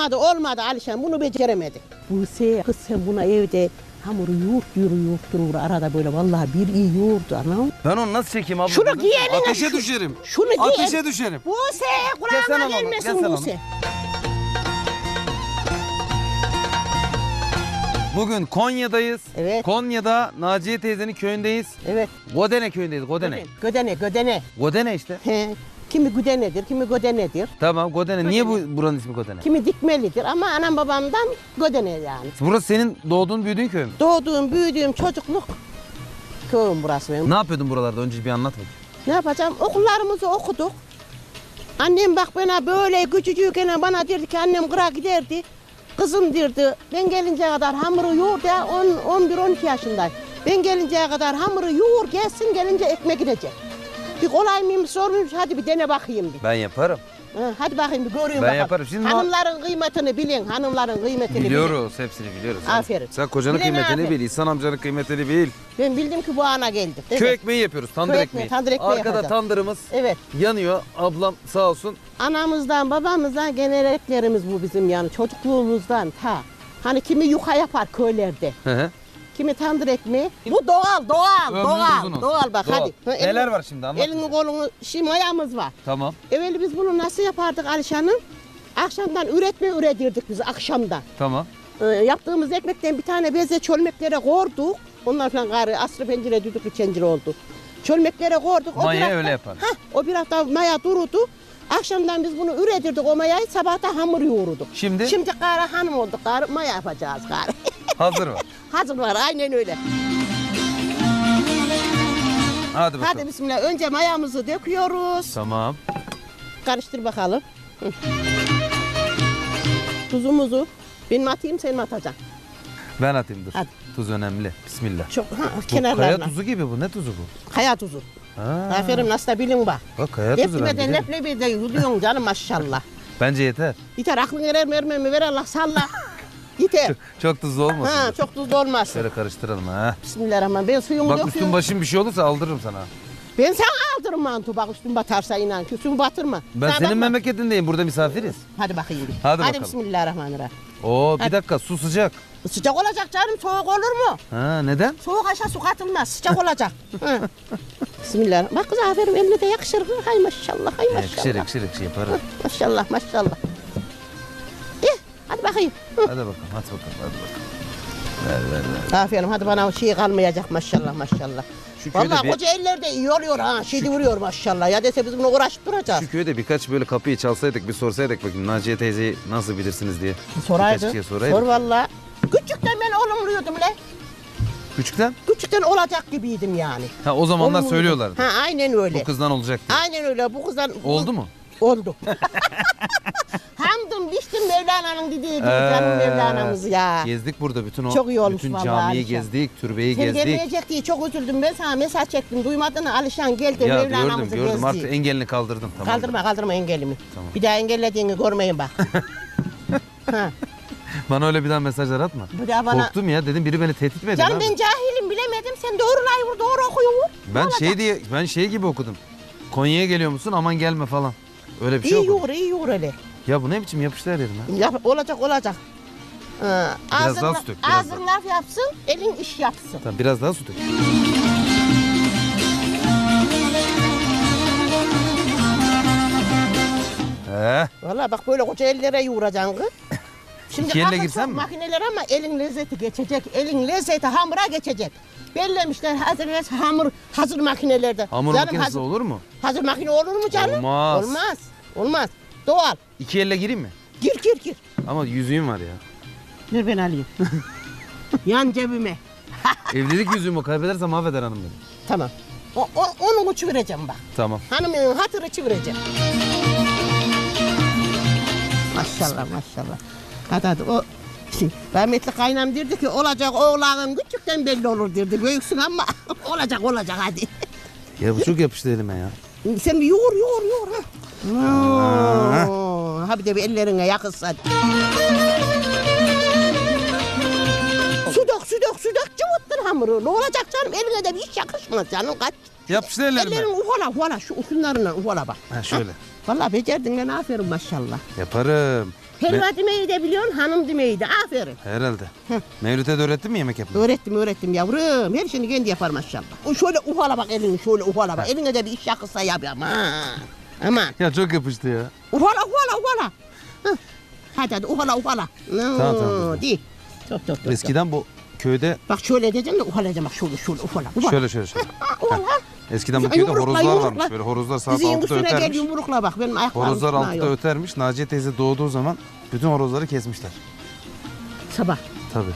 Olmadı olmadı Alişan bunu beceremedi. Buse kız sen buna evde hamuru yoğurt yürü yoğurt durur arada böyle vallahi bir iyi yoğurdu anam. Ben onu nasıl çekeyim abla? Şunu giy eline. Ateşe şu- düşerim. Şunu giy. Ateşe düşerim. Buse Gelsene kulağıma baba, gelmesin gelsene Buse. Bugün Konya'dayız. Evet. Konya'da Naciye teyzenin köyündeyiz. Evet. Godene köyündeyiz. Godene. Gödene gödene. Godene işte. He. Kimi güdenedir, kimi gödenedir. Tamam Godene. Niye bu buranın ismi Godene? Kimi dikmelidir ama anam babamdan gödene yani. Burası senin doğduğun büyüdüğün köy mü? Doğduğum, büyüdüğüm çocukluk köyüm burası benim. Ne yapıyordun buralarda? Önce bir anlat bakayım. Ne yapacağım? Okullarımızı okuduk. Annem bak bana böyle küçücükken bana derdi ki annem kıra giderdi. Kızım derdi ben gelinceye kadar hamuru yoğur ya 11-12 yaşındayım. Ben gelinceye kadar hamuru yoğur gelsin gelince ekmek gidecek. Bir kolay mıymış zor muymuş hadi bir dene bakayım bir. Ben yaparım. Ha, hadi bakayım bir göreyim Ben bakalım. yaparım. Şimdi ma- hanımların kıymetini bilin hanımların kıymetini bilin. Biliyoruz. Hepsini biliyoruz. Aferin. Sen kocanın Bilen kıymetini aferin. bil. İhsan amcanın kıymetini bil. Ben bildim ki bu ana geldi. Evet. Köy ekmeği yapıyoruz. Tandır Köy ekmeği. ekmeği, tandır ekmeği Arkada yapacağız. tandırımız Evet. yanıyor. Ablam sağ olsun. Anamızdan, babamızdan geleneklerimiz bu bizim yani çocukluğumuzdan ta. Hani kimi yuka yapar köylerde, Hı hı. Kimi tandır ekmeği. Bu doğal, doğal, Ömrünüz doğal, uzun olsun. doğal bak hadi. Ha, Neler var şimdi anlat. Elini kolunu, şimdi mayamız var. Tamam. Evveli biz bunu nasıl yapardık Alişan'ım? Akşamdan üretme üretirdik biz akşamdan. Tamam. Ee, yaptığımız ekmekten bir tane beze çölmeklere koyduk. Onlar falan garı asrı pencere düdüklü çencere oldu. Çölmeklere koyduk. Maya bir hafta- öyle yapar. Hah, o bir hafta maya durudu. Akşamdan biz bunu üretirdik o mayayı sabahta hamur yoğurduk. Şimdi? Şimdi garı hanım olduk garı maya yapacağız garı. Hazır var. Hazır var aynen öyle. Hadi bakalım. Hadi bismillah önce mayamızı döküyoruz. Tamam. Karıştır bakalım. Hı. Tuzumuzu ben mi atayım sen mi atacaksın? Ben atayım dur. Hadi. Tuz önemli. Bismillah. Çok ha, Bu kaya tuzu gibi bu. Ne tuzu bu? Kaya tuzu. Ha. Aferin nasıl da bilin bak. Bak kaya tuzu ben Hepsine de bilirim. leblebi de yuduyorsun canım maşallah. Bence yeter. Yeter aklın erer mi ver Allah salla. Yeter. Çok, çok tuzlu olmasın. ha çok tuzlu olmaz. Şöyle karıştıralım ha. Bismillahirrahmanirrahim. Ben suyumu Bak döküyorum. üstün başın bir şey olursa aldırırım sana. Ben sana aldırırım mantı bak üstün batarsa inan ki batırma. Ben Sana senin bakma. memleketindeyim. Burada misafiriz. Hadi bakayım bir. Hadi bakalım. bismillahirrahmanirrahim. Oo bir dakika su sıcak. Sıcak olacak canım soğuk olur mu? Ha neden? Soğuk aşağı su katılmaz sıcak olacak. Hı. Bismillah. Bak kız aferin eline de yakışır. Hay maşallah hay maşallah. Ekşir ekşir ekşir yaparım. Maşallah maşallah. Bakayım. Hadi bakalım hadi bakalım hadi bakalım. Ver ver ver. Aferin hadi bana o şey kalmayacak maşallah maşallah. Şu Vallahi bir- koca ellerde iyi oluyor ha. Şeydi vuruyor maşallah. Ya dese biz bunu uğraşıp duracağız. Şu köyde birkaç böyle kapıyı çalsaydık bir sorsaydık bakayım Naciye teyzeyi nasıl bilirsiniz diye. Soraydı. Birkaç kişiye soraydık. Sor valla. Küçükten ben olumluyordum le. Küçükten? Küçükten olacak gibiydim yani. Ha o zamanlar Olumluydum. söylüyorlardı. Ha aynen öyle. Bu kızdan olacak diye. Aynen öyle. Bu kızdan... Oldu mu? Oldu. Hamdım biçtim Mevlana'nın dediği gibi Ee, canım Mevlana'mız ya. Gezdik burada bütün o Çok iyi olmuş bütün vallahi camiyi gezdik, türbeyi Sen gezdik. gelmeyecek diye çok üzüldüm. Ben sana mesaj çektim. Duymadın mı? Alişan geldi Ya gördüm Mevlana'mızı gördüm gezdi. artık engelini kaldırdım tamam. Kaldırma kaldırma engelimi. Tamam. Bir daha engellediğini görmeyin bak. ha. Bana öyle bir daha mesajlar atma. Bir daha bana... Korktum ya dedim biri beni tehdit mi ediyor Canım abi? ben cahilim bilemedim. Sen doğrulayı vur doğru okuyor vur. Ben şey diye ben şey gibi okudum. Konya'ya geliyor musun? Aman gelme falan. Öyle bir şey İyi okudum. yoğur iyi yoğur öyle. Ya bu ne biçim yapıştı her yerine? Yap, olacak olacak. Ha, Biraz ağzın, daha su dök, biraz ağzın laf yapsın, elin iş yapsın. Tamam biraz daha su dök. He. Valla bak böyle koca ellere yoğuracaksın kız. Şimdi İki elle girsem mi? makineler ama elin lezzeti geçecek. Elin lezzeti hamura geçecek. Bellemişler hazır hamur hazır makinelerde. Hamur Canım, makinesi hazır, olur mu? hazır makine olur mu canım? Olmaz. Olmaz. Olmaz. Doğal. İki elle gireyim mi? Gir gir gir. Ama yüzüğüm var ya. Ver ben alayım. Yan cebime. Evlilik yüzüğümü kaybedersem mahveder hanım beni. Tamam. O, o, onun uçu vereceğim bak. Tamam. Hanımın hatırı çevireceğim. Maşallah maşallah. Hadi hadi o şey, rahmetli kaynam derdi ki olacak oğlanın küçükten belli olur derdi. Büyüksün ama olacak olacak hadi. Ya bu çok yapıştı elime ya. Sen bir yoğur yoğur yoğur ha. Oo, Ha bir de bir ellerine yakılsın. Su dök su dök su dök cıvıttır hamuru. Ne olacak canım eline de bir iş yakışmaz canım kaç. Yapıştı ellerime. Ellerin ufala ufala şu usunlarına ufala bak. Ha şöyle. Vallahi becerdin lan aferin maşallah. Yaparım. Helva demeyi de biliyorsun, hanım demeyi de. Aferin. Herhalde. Mevlüt'e de öğrettin mi yemek yapmayı? Öğrettim öğrettim yavrum. Her şeyini kendi yapar maşallah. Şöyle ufala bak elini şöyle ufala bak. Eline de bir iş yakılsa yap ya. Aman. Ya çok yapıştı ya. Ufala ufala ufala. Hah. Hadi hadi ufala. No, Tamam, tamam. Değil. Çok çok çok. Eskiden bu köyde Bak şöyle diyeceğim de ufalayacağım bak şöyle şöyle ufala. ufala. şöyle şöyle şöyle. Ufala. Eskiden bu köyde yumrukla, horozlar yumrukla. varmış. Böyle horozlar saat Dizinin 6'da üstüne gel ötermiş. yumrukla bak benim ayaklarım Horozlar tutmuyor. 6'da ötermiş. Naciye teyze doğduğu zaman bütün horozları kesmişler. Sabah. Tabii.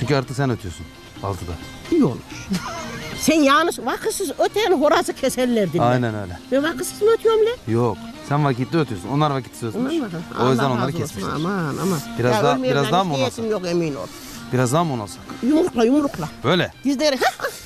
Çünkü artık sen ötüyorsun 6'da. İyi olmuş. Sen yalnız vakıtsız öteyen horazı keserler. Aynen öyle. Ben vakıtsız mı ötüyorum lan? Yok. Sen vakitli ötüyorsun. Onlar vakitsiz ötmüş. Bakalım. O yüzden Allah onları razı olsun. kesmişler. Aman aman. Biraz Ya daha- biraz daha mı hiç niyetim yok emin ol. Biraz daha mı on olsak? Yumrukla yumrukla. Böyle. Dizleri,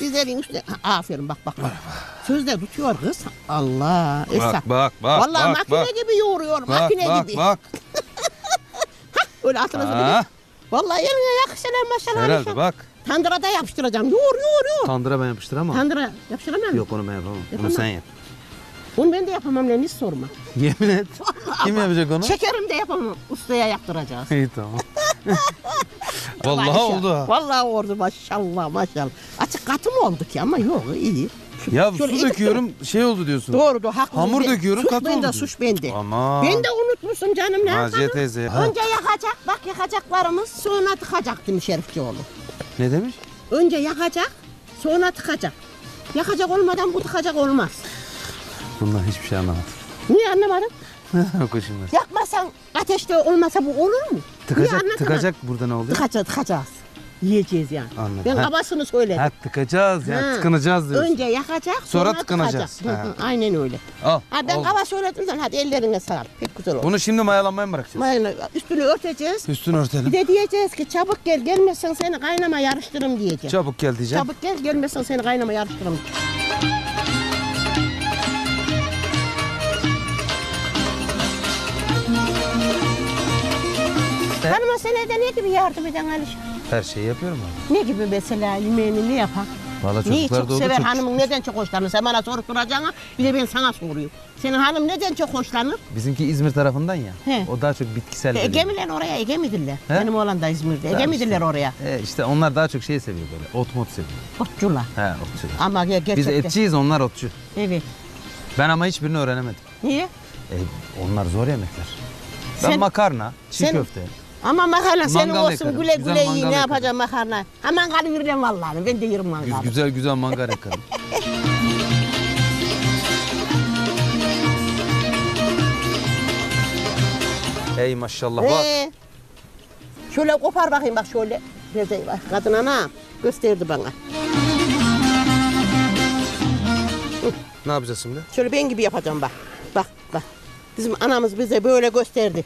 dizlerin üstüne. Ha, Aferin bak bak. bak. Sözde tutuyor kız. Allah. Esra. Bak bak bak Vallahi bak makine bak. gibi yoğuruyor. Bak makine bak gibi. bak. Öyle altına Ha, bir Vallahi eline yakışır maşallah. herhalde bak. Tandıra da yapıştıracağım. Yoğur yoğur yoğur. Tandıra ben yapıştıramam. Tandıra yapıştıramam? Yok onu ben yapamam. Onu Yapamam. sen yap. Onu ben de yapamam lan hiç sorma. Yemin et. Kim yapacak onu? Şekerim de yapamam. Ustaya yaptıracağız. İyi tamam. Vallahi Maşallah. oldu ha. Vallahi oldu maşallah maşallah. Açık katı mı oldu ki ama yok iyi. Şu- Ya şöyle su iki- döküyorum şey oldu diyorsun. Doğru doğru haklısın. Hamur Ben- döküyorum, suç katı bende, oldu. suç bende. Aman. Ben de unutmuşum canım ne Naciye yapalım? teyze. Ha. Önce yakacak, bak yakacaklarımız sonra tıkacak demiş Şerifçioğlu. Ne demiş? Önce yakacak, sonra tıkacak. Yakacak olmadan bu tıkacak olmaz. Bundan hiçbir şey anlamadım. Niye anlamadın? Koşunlar. Yakmasan ateşte olmasa bu olur mu? Tıkacak, tıkacak burada ne oluyor? Tıkacağız, tıkacağız. Yiyeceğiz yani. Anladım. Ben Ha. kabasını söyledim. Ha tıkacağız ya Ha. tıkınacağız diyorsun. Önce yakacak, Sonra sonra, tıkanacağız. tıkacak. Hı Ha. hı, Aynen öyle. Al. Ha ben al. kaba söyledim sen hadi ellerine sağlık. Pek güzel oldu. Bunu şimdi mayalanmaya mı bırakacağız? Mayına üstünü örteceğiz. Üstünü Bir örtelim. de diyeceğiz ki çabuk gel gelmezsen seni kaynama yarıştırım diyeceğim. Çabuk gel diyeceğim. Çabuk gel gelmezsen seni kaynama yarıştırım. Hanıma sen evde ne gibi yardım eden Alişan? Her şeyi yapıyorum abi. Ne gibi mesela yemeğini ne yapan? Valla Neyi çocuklar çok doğdu sever çok. hanımın neden çok hoşlanır? Sen bana sorup duracaksın bir de ben sana soruyorum. Senin hanım neden çok hoşlanır? Bizimki İzmir tarafından ya. He. O daha çok bitkisel. Ege geliyor. miler oraya Ege midirler? He? Benim oğlan da İzmir'de. Ege Tamam midirler işte. oraya? E işte onlar daha çok şey seviyor böyle. Ot mot seviyor. Otçular. He otçular. Ama gerçekten. Biz etçiyiz onlar otçu. Evet. Ben ama hiçbirini öğrenemedim. Niye? E, onlar zor yemekler. Ben Sen- makarna, çiğ sen- köfte. Ama makarna senin Mangal olsun yakarım. güle güle iyi ne yapacağım makarna? Ha mangalı veririm vallahi ben de yerim mangalı. Güzel güzel mangal yakarım. Ey maşallah bak. Ee, şöyle kopar bakayım bak şöyle. Nerede bak kadın ana gösterdi bana. Ne yapacağız şimdi? Şöyle ben gibi yapacağım bak. Bak bak. Bizim anamız bize böyle gösterdi.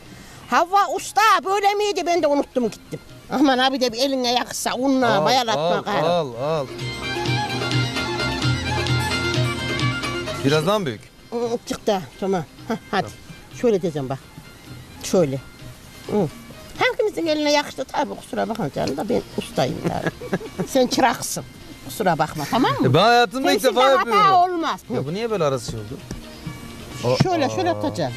Havva usta böyle miydi ben de unuttum gittim. Aman abi de bir eline yaksa unla mayalatma al, gayrı. al, al. Biraz daha mı büyük? Hı, Çıktı tamam. Hah, hadi. Şöyle diyeceğim bak. Şöyle. Hı. Hangimizin eline yakıştı tabii kusura bakma canım da ben ustayım tabii. Sen çıraksın. Kusura bakma tamam mı? E ben hayatımda ilk Temsilde defa hata yapıyorum. olmaz. Hı. Ya bu niye böyle arası şey oldu? Şöyle şöyle tutacağım.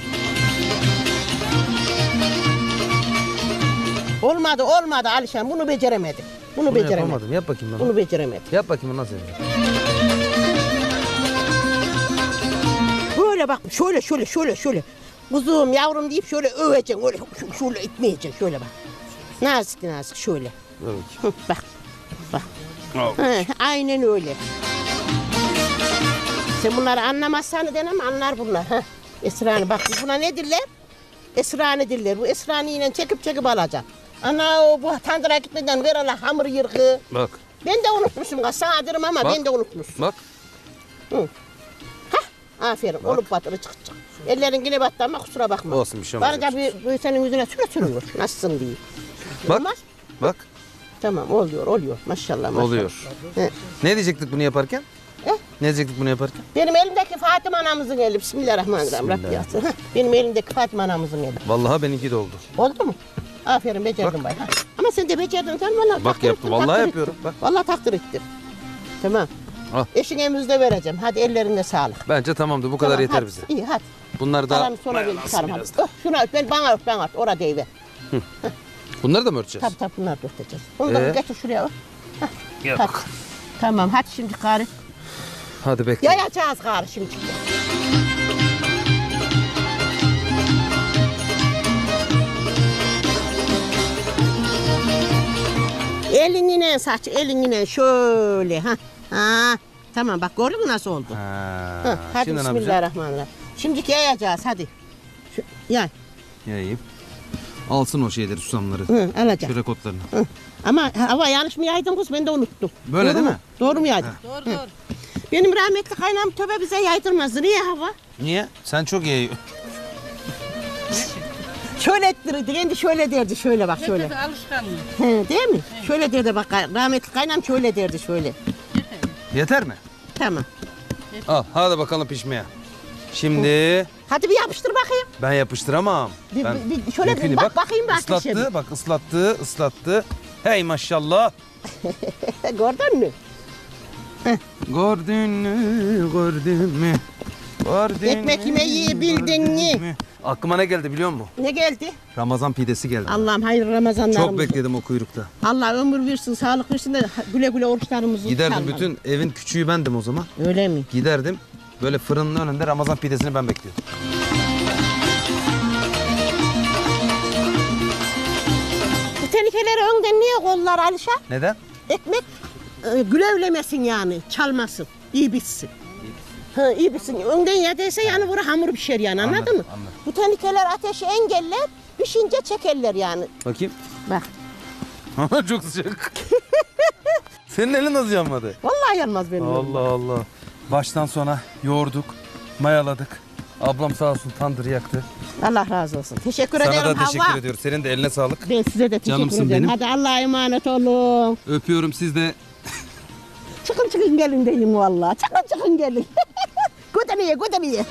Olmadı olmadı Alişan bunu beceremedim. Bunu, Bunu beceremedim. yapamadım. Yap bakayım bana. Bunu beceremedim. Yap bakayım nasıl yapacağım. Böyle bak şöyle şöyle şöyle şöyle. Kuzum yavrum deyip şöyle öveceksin. Öyle şöyle itmeyeceksin şöyle bak. Nazik nazik şöyle. Evet. Bak. Bak. Aynen öyle. Sen bunları anlamazsan denem anlar bunlar. Heh. Esrani bak buna ne diller? Esrani diller. Bu esrani ile çekip çekip alacaksın. Ana o bu tandıra gitmeden ver Allah hamur yırgı. Bak. Ben de unutmuşum. kız, Sana derim ama Bak. ben de unutmuşum. Bak. Aferin olup batırı çıkacak. Ellerin yine battı ama kusura bakma. Olsun, bir şey olmaz. Barca bir, bir senin yüzüne süre sürüyor. Nasılsın diye. Bak. Olmaz. Bak. Tamam oluyor oluyor maşallah maşallah. Oluyor. He. Ne diyecektik bunu yaparken? Eh? Ne diyecektik bunu yaparken? Benim elimdeki Fatıma anamızın eli. Bismillahirrahmanirrahim. Bismillah. Benim elimdeki Fatıma anamızın eli. Vallahi benimki de oldu. Oldu mu? Aferin becerdin bay. Ama sen de becerdin sen vallahi Bak yaptım. Vallahi takdir yapıyorum. ettim. Bak. Vallahi takdir ettim. Tamam. Al. Eşine müjde vereceğim. Hadi ellerine sağlık. Bence tamamdır. Bu kadar Tamam, yeter hadi. bize. İyi hadi. Bunlar da Kalanı sonra ben tutarım hadi. Oh, şunu öp, ben bana öp, bana öp. Orada değil ver. Bunları da mı örteceğiz? Tabii tabii bunları dörteceğiz. Bunları Ee? getir şuraya. Hah, Yok. hadi. Tamam hadi şimdi gari. Hadi bekle. Yayacağız gari şimdi. Elinle saç, elinle şöyle ha. Ha. Tamam bak gördün mü nasıl oldu? Ha, Hı, hadi şimdi ne yapacağız? bismillahirrahmanirrahim. Şimdi yayacağız hadi. Şu, yay. Yayayım. Alsın o şeyleri, susamları. Hı, alacağım. Çörek otlarını. Hı. Ama hava yanlış mı yaydım kız ben de unuttum. Böyle Doğru değil mu? mi? Doğru mu yaydım? Doğru doğru. Benim rahmetli kaynağım töbe bize yaydırmazdı. Niye hava? Niye? Sen çok iyi. Şöyle ettirirdi. Kendi şöyle derdi. Şöyle bak şöyle. Şöyle. Alışkanlığı. He, değil mi? Şöyle derdi bak. Rahmetli kaynağım şöyle derdi şöyle. Yeter mi? Tamam. Al, hadi bakalım pişmeye. Şimdi Hadi bir yapıştır bakayım. ben yapıştıramam. Bir- ben bir- şöyle bir dökünü bak bakayım ateşe Islattı, bak ıslattı, ıslattı. Hey maşallah. Gördün mü? Gördün mü, gördün mü? Gördün Ekmek mü, yemeyi bildin gördün mi? Aklıma ne geldi biliyor musun? Ne geldi? Ramazan pidesi geldi. Allah'ım hayırlı Ramazanlarımız. Çok bekledim o kuyrukta. Allah ömür versin, sağlık versin de güle güle oruçlarımızı Giderdim tutalım. bütün evin küçüğü bendim o zaman. Öyle mi? Giderdim böyle fırının önünde Ramazan pidesini ben bekliyordum. Bu tehlikeleri önden niye kollar Alişa? Neden? Ekmek e, gülevlemesin yani, çalmasın, iyi bitsin. Ha, iyi. Önden yediyse yani vura hamur pişer yani anladın Anladım, mı? anladım. Bu tehlikeler ateşi engeller, pişince çekerler yani. Bakayım. Bak, Çok sıcak. Senin elin nasıl yanmadı? vallahi yanmaz benim. elim. Allah Allah. Baştan sona yoğurduk, mayaladık. Ablam sağ olsun tandır yaktı. Allah razı olsun. Teşekkür Sana ederim da teşekkür Havva. ediyorum. Senin de eline sağlık. Ben size de teşekkür Canımsın ederim. benim. Hadi Allah'a emanet olun. Öpüyorum siz de. Çıkın çıkın gelin deyin vallahi. Çıkın çıkın gelin. cuéntame, cuéntame.